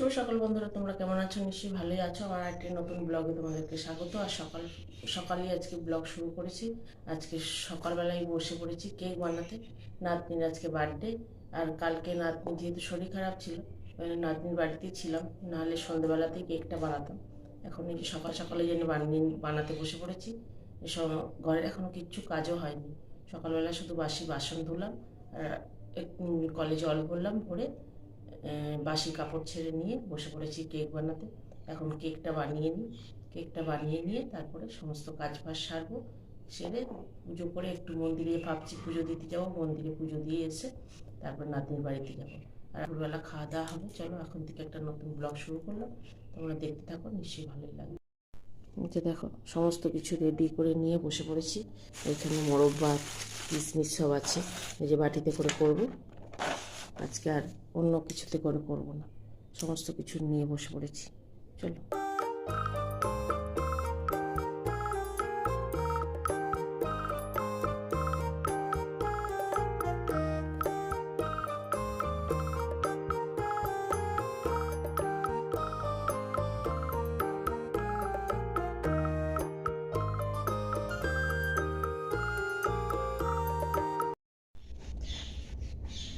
শুভ সকাল বন্ধুরা, তোমরা কেমন আছো? নিশ্চয়ই ভালোই আছো। আমার একটি নতুন ব্লগে তোমাদেরকে স্বাগত। আর সকাল, সকালেই আজকে ব্লগ শুরু করেছি। আজকে সকালবেলায় বসে পড়েছি কেক বানাতে। নাতনির আজকে বার্থডে। আর কালকে নাতনি যেহেতু শরীর খারাপ ছিল নাতনির বাড়িতেই ছিলাম। নাহলে সন্ধ্যেবেলাতেই কেকটা বানাতাম। এখন এই সকাল সকালে যেন বানিয়ে, বানাতে বসে পড়েছি। এসব ঘরের এখনও কিচ্ছু কাজও হয়নি। সকালবেলা শুধু বাসি বাসন ধুলাম। আর একটু কলে জল ভরলাম ভরে বাসি কাপড় ছেড়ে নিয়ে বসে পড়েছি কেক বানাতে। এখন কেকটা বানিয়ে নিই। কেকটা বানিয়ে নিয়ে তারপরে সমস্ত কাজ বাজ সারবো, সেরে পুজো করে একটু মন্দিরে ভাবছি পুজো দিতে যাব, মন্দিরে পুজো দিয়ে এসে তারপর নাতনির বাড়িতে যাব। আর দুপুরবেলা খাওয়া দাওয়া হবে। চলো এখন থেকে একটা নতুন ব্লগ শুরু করলাম। তোমরা দেখতে থাকো, নিশ্চয়ই ভালোই লাগবে। যে দেখো, সমস্ত কিছু রেডি করে নিয়ে বসে পড়েছি। এখানে মোরব্বা কিসমিস সব আছে। এই যে বাটিতে করে করব। আজকে আর অন্য কিছুতে করে করব না। সমস্ত কিছু নিয়ে বসে পড়েছি। চলো।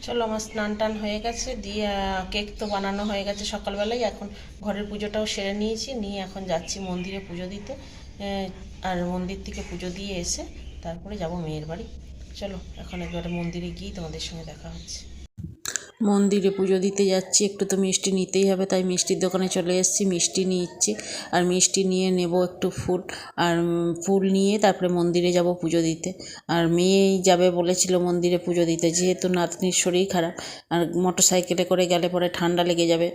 চলো আমার স্নান টান হয়ে গেছে, দিয়ে কেক তো বানানো হয়ে গেছে সকালবেলায় এখন ঘরের পুজোটাও সেরে নিয়েছি, নিয়ে এখন যাচ্ছি মন্দিরে পুজো দিতে আর মন্দির থেকে পুজো দিয়ে এসে তারপরে যাব মেয়ের বাড়ি। চলো, এখন একবারে মন্দিরে গিয়ে তোমাদের সঙ্গে দেখা হচ্ছে। মন্দিরে পুজো দিতে যাচ্ছি। একটু তো মিষ্টি নিতেই হবে, তাই মিষ্টির দোকানে চলে এসেছি, মিষ্টি নিচ্ছি। আর মিষ্টি নিয়ে নেব একটু ফুল, আর ফুল নিয়ে তারপরে মন্দিরে যাব পুজো দিতে। আর মেয়েই যাবে বলেছিল মন্দিরে পুজো দিতে, যেহেতু নাতনির শরীর খারাপ, আর মোটর সাইকেলে করে গেলে পরে ঠান্ডা লেগে যাবে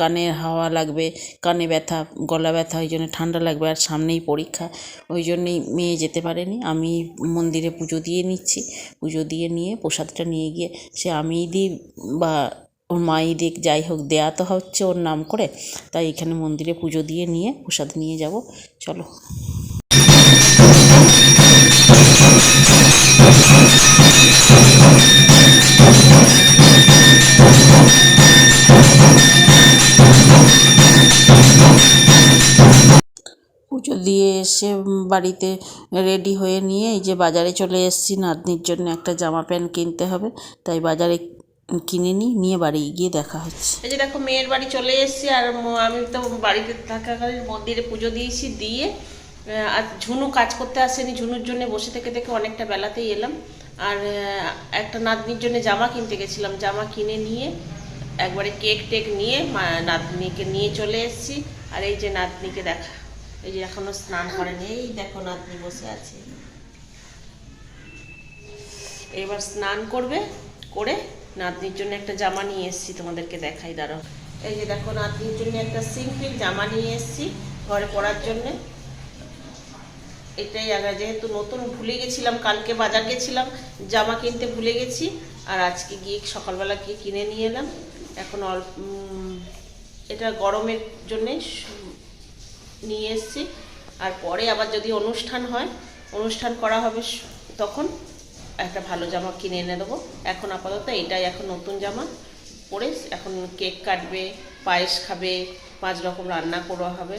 কানে হাওয়া লাগবে, কানে ব্যথা, গলা ব্যথা, ওই জন্য ঠান্ডা লাগবে, আর সামনেই পরীক্ষা, ওই জন্যেই মেয়ে যেতে পারেনি। আমি মন্দিরে পুজো দিয়ে নিচ্ছি, পুজো দিয়ে নিয়ে প্রসাদটা নিয়ে গিয়ে, সে আমিই দিই বা ওর মাই দিক যাই হোক, দেয়া তো হচ্ছে ওর নাম করে। তাই এখানে মন্দিরে পুজো দিয়ে নিয়ে প্রসাদ নিয়ে যাব। চলো। পুজো দিয়ে এসে বাড়িতে রেডি হয়ে নিয়ে এই যে বাজারে চলে এসেছি। নাতনির জন্য একটা জামা প্যান্ট কিনতে হবে। তাই বাজারে কিনে নিই, নিয়ে বাড়ি গিয়ে দেখা হচ্ছে। এই যে দেখো, মেয়ের বাড়ি চলে এসেছি, আর আমি তো বাড়িতে থাকাকালীন মন্দিরে পুজো দিয়েছি, দিয়ে আর ঝুনু কাজ করতে আসেনি, ঝুনুর জন্য বসে থেকে থেকে অনেকটা বেলাতেই এলাম। আর একটা নাতনির জন্য জামা কিনতে গেছিলাম, জামা কিনে নিয়ে, একবারে কেক টেক নিয়ে নাতনিকে নিয়ে চলে এসেছি। আর এই যে নাতনিকে দেখা, এই যে এখনও স্নান করেনি, এই দেখো নাতনি বসে আছে। এবার স্নান করবে, করে নাতনির জন্য একটা জামা নিয়ে এসেছি, তোমাদেরকে দেখাই, দাঁড়াও। এই যে দেখো, নাতনির জন্য একটা সিম্পল জামা নিয়ে এসেছি ঘরে পরার জন্যে। এটাই আগে যেহেতু নতুন ভুলে গেছিলাম, কালকে বাজার গেছিলাম, জামা কিনতে ভুলে গেছি, আর আজকে গিয়ে সকালবেলা গিয়ে কিনে নিয়ে এলাম। এখন অল্প এটা গরমের জন্যে নিয়ে এসেছি। আর পরে আবার যদি অনুষ্ঠান হয়, অনুষ্ঠান করা হবে তখন। একটা ভালো জামা কিনে এনে দেবো। এখন আপাতত এটাই এখন নতুন জামা পরে এখন কেক কাটবে, পায়েস খাবে, পাঁচ রকম রান্না করা হবে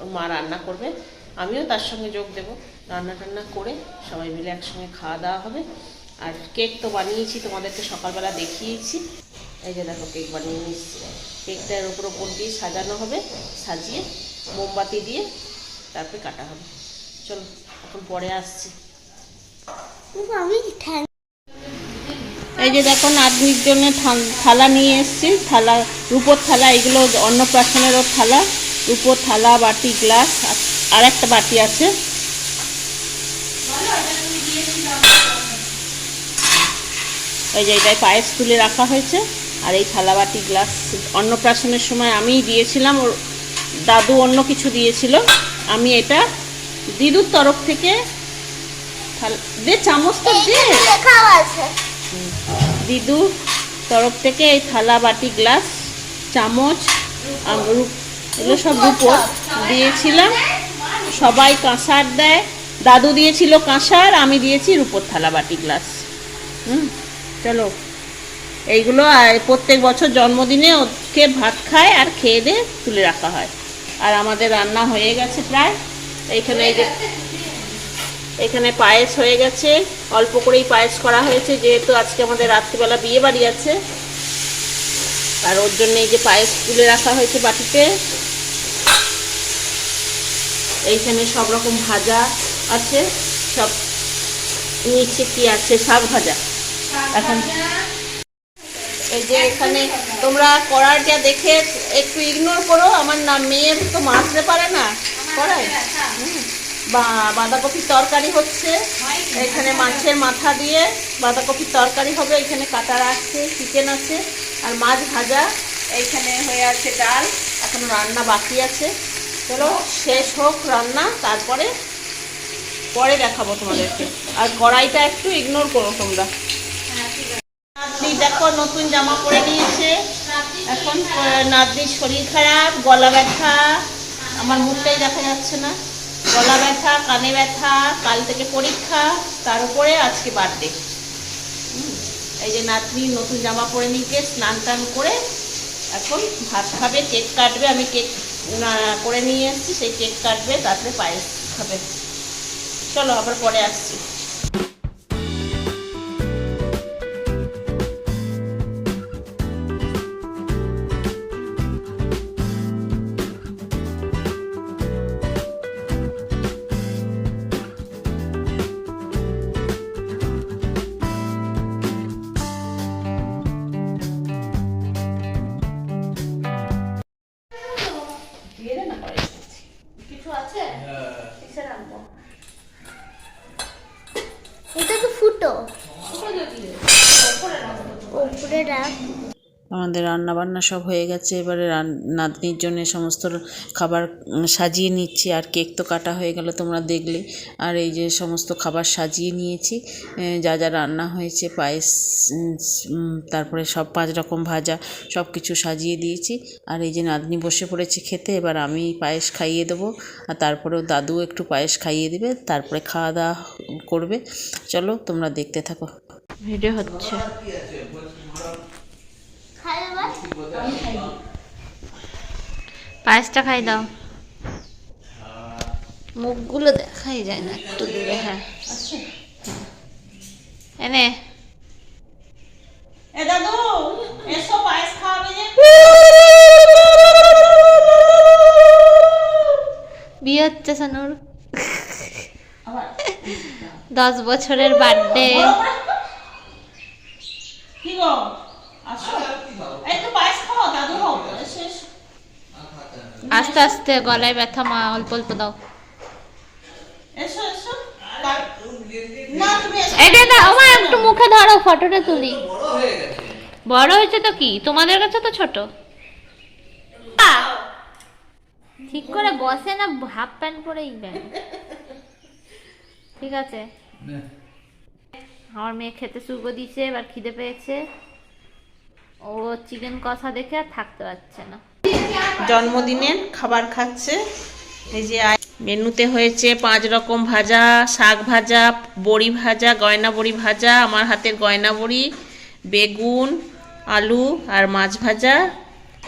ওর মা রান্না করবে। আমিও তার সঙ্গে যোগ দেবো। রান্না টান্না করে সবাই মিলে একসঙ্গে খাওয়া দাওয়া হবে। আর কেক তো বানিয়েছি, তোমাদেরকে সকালবেলা দেখিয়েছি। এই যে দেখো কেক বানিয়ে নিচ্ছি কেকটার উপর ওপর দিয়ে সাজানো হবে, সাজিয়ে মোমবাতি দিয়ে তারপরে কাটা হবে। চলো, এখন পরে আসছি। এই যে দেখো নাতনির জন্য থালা নিয়ে এসেছি। থালা, রূপোর থালা, এগুলো অন্নপ্রাশনেরও থালা। রূপোর থালা, বাটি, গ্লাস আর- একটা বাটি আছে। এই যে এটাই পায়েস তুলে রাখা হয়েছে। আর এই থালা, বাটি, গ্লাস অন্নপ্রাশনের সময় আমিই দিয়েছিলাম। ওর দাদু অন্য কিছু দিয়েছিল। আমি এটা দিদুর তরফ থেকে দে চামচ তো দে। দিদু তরফ থেকে এই থালা বাটি গ্লাস চামচ এগুলো সব রূপোর দিয়েছিলাম। সবাই কাঁসার দেয়। দাদু দিয়েছিল কাঁসার আমি দিয়েছি রূপোর থালা বাটি গ্লাস। হুম চলো। এইগুলো প্রত্যেক বছর জন্মদিনে ওকে ভাত খায় আর খেয়ে দিয়ে তুলে রাখা হয়। আর আমাদের রান্না হয়ে গেছে প্রায়। এইখানে এই যে এখানে পায়েস হয়ে গেছে। অল্প করেই পায়েস করা হয়েছে, যেহেতু আজকে আমাদের রাত্রিবেলা বিয়ে বাড়ি আছে। আর ওর জন্য এই যে পায়েস তুলে রাখা হয়েছে বাটিতে। এইখানে সব রকম ভাজা আছে, সব নিচে কি আছে? শাক ভাজা। এখন এই যে এখানে তোমরা করার যা দেখে একটু ইগনোর করো, আমার নাম মেয়ে তো মাছতে পারে না। কড়াই হুম। বা বাঁধাকপির তরকারি হচ্ছে। এখানে মাছের মাথা দিয়ে বাঁধাকপির তরকারি হবে। এখানে কাটার আছে চিকেন আছে আর মাছ ভাজা। এইখানে হয়ে আছে ডাল। এখন রান্না বাকি আছে। চলো শেষ হোক রান্না তারপরে পরে দেখাবো তোমাদেরকে। আর কড়াইটা একটু ইগনোর করো তোমরা। নাতনি দেখো নতুন জামা পরে নিয়েছে। এখন নাতনির শরীর খারাপ গলা ব্যথা। আমার মুখটাই দেখা যাচ্ছে না। গলা ব্যথা, কানে ব্যথা, কাল থেকে পরীক্ষা, তার উপরে আজকে বার্থডে এই যে নাতনি নতুন জামা পরে নিয়ে স্নান টান করে এখন ভাত খাবে কেক কাটবে, আমি কেক করে নিয়ে এসেছি, সেই কেক কাটবে, তারপরে পায়েস খাবে। চলো আবার পরে আসছি। আমাদের রান্না বান্না সব হয়ে গেছে। এবারে নাতনির জন্য সমস্ত খাবার সাজিয়ে নিচ্ছি। আর কেক তো কাটা হয়ে গেল তোমরা দেখলে। আর এই যে সমস্ত খাবার সাজিয়ে নিয়েছি। যা যা রান্না হয়েছে, পায়েস তারপরে সব পাঁচ রকম ভাজা সব কিছু সাজিয়ে দিয়েছি। আর এই যে নাতনি বসে পড়েছে খেতে, এবার আমি পায়েস খাইয়ে দেবো। আর তারপরেও দাদু একটু পায়েস খাইয়ে দেবে, তারপরে খাওয়া দাওয়া করবে। চলো তোমরা দেখতে থাকো। ভিডিও হচ্ছে খাই আবার পায়েসটা খাই দাও। মুখগুলো দেখাই যায় না একটু দূরে হ্যাঁ। এনে। দাদু এসো পায়েস খাওয়াবে বিয়ে হচ্ছে সানুর। দশ বছরের বার্থডে। কি গো আসো এই তো পায়েস খাও দাদু হও এসো এসো আস্তে আস্তে গলায় ব্যথা মা অল্প অল্প দাও। এসো এসো। না তুমি এসো। এটা না। আমার একটু মুখে ধরো ফটোটা তুলি। বড় হয়েছে তো কি? তোমাদের কাছে তো ছোট। ঠিক করে বসে না হাফ প্যান্ট পরেই ব্যান ঠিক আছে। আমার মেয়ে খেতে শুরু করে দিয়েছে এবার খিদে পেয়েছে। ও চিকেন কষা দেখে আর থাকতে পারছে না। জন্মদিনের খাবার খাচ্ছে। এই যে মেনুতে হয়েছে পাঁচ রকম ভাজা, শাক ভাজা, বড়ি ভাজা, গয়না বড়ি ভাজা, আমার হাতের গয়না বড়ি, বেগুন, আলু আর মাছ ভাজা।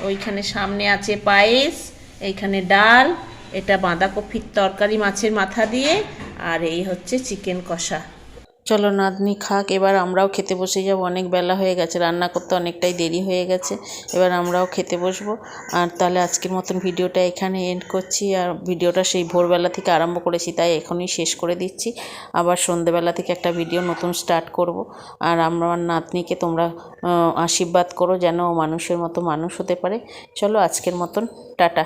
ওইখানে সামনে আছে পায়েস, এইখানে ডাল, এটা বাঁধাকপির তরকারি মাছের মাথা দিয়ে, আর এই হচ্ছে চিকেন কষা। চলো নাতনি খাক, এবার আমরাও খেতে বসে যাব। অনেক বেলা হয়ে গেছে, রান্না করতে অনেকটাই দেরি হয়ে গেছে। এবার আমরাও খেতে বসবো। আর তাহলে আজকের মতন ভিডিওটা এখানে এন্ড করছি। আর ভিডিওটা সেই ভোরবেলা থেকে আরম্ভ করেছি, তাই এখনই শেষ করে দিচ্ছি। আবার সন্ধেবেলা থেকে একটা ভিডিও নতুন স্টার্ট করব। আর আমার নাতনিকে তোমরা আশীর্বাদ করো যেন মানুষের মতো মানুষ হতে পারে। চলো আজকের মতন, টাটা।